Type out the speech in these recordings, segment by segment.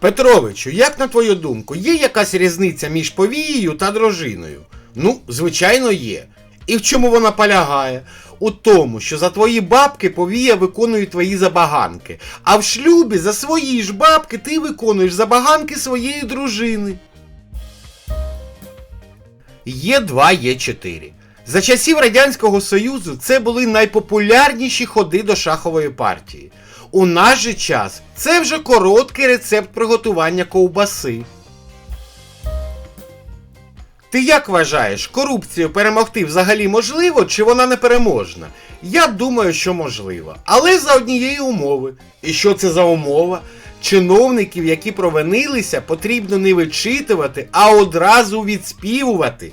Петровичу, як на твою думку, є якась різниця між повією та дружиною? Ну, звичайно, є. І в чому вона полягає? У тому, що за твої бабки повія виконує твої забаганки, а в шлюбі за свої ж бабки ти виконуєш забаганки своєї дружини. Є 2 є 4 За часів Радянського Союзу це були найпопулярніші ходи до шахової партії. У наш же час це вже короткий рецепт приготування ковбаси. Ти як вважаєш, корупцію перемогти взагалі можливо чи вона непереможна? Я думаю, що можливо. Але за однієї умови. І що це за умова? Чиновників, які провинилися, потрібно не вичитувати, а одразу відспівувати.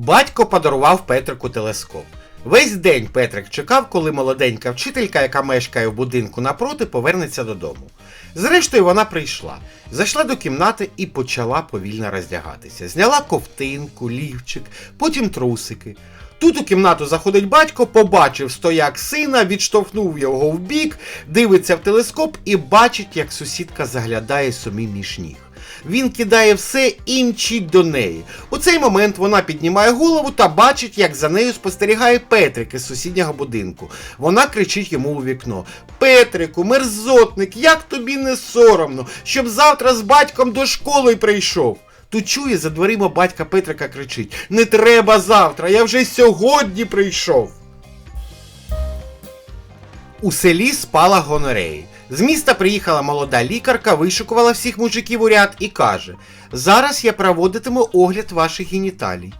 Батько подарував Петрику телескоп. Весь день Петрик чекав, коли молоденька вчителька, яка мешкає в будинку напроти, повернеться додому. Зрештою, вона прийшла, зайшла до кімнати і почала повільно роздягатися. Зняла ковтинку, лівчик, потім трусики. Тут у кімнату заходить батько, побачив стояк сина, відштовхнув його вбік, дивиться в телескоп і бачить, як сусідка заглядає собі між ніг. Він кидає все і мчить до неї. У цей момент вона піднімає голову та бачить, як за нею спостерігає Петрик із сусіднього будинку. Вона кричить йому у вікно: Петрику, мерзотник, як тобі не соромно, щоб завтра з батьком до школи прийшов. Тут чує за дверима батька Петрика кричить: Не треба завтра, я вже сьогодні прийшов. У селі спала гонореї. З міста приїхала молода лікарка, вишукувала всіх мужиків у ряд і каже: Зараз я проводитиму огляд ваших геніталій.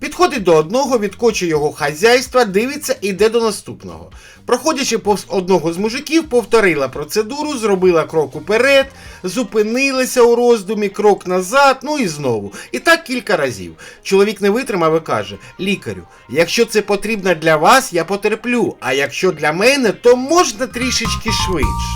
Підходить до одного, відкочує його хазяйства, дивиться і йде до наступного. Проходячи повз одного з мужиків, повторила процедуру, зробила крок уперед, зупинилася у роздумі, крок назад, ну і знову. І так кілька разів. Чоловік не витримав і каже: Лікарю, якщо це потрібно для вас, я потерплю, а якщо для мене, то можна трішечки швидше.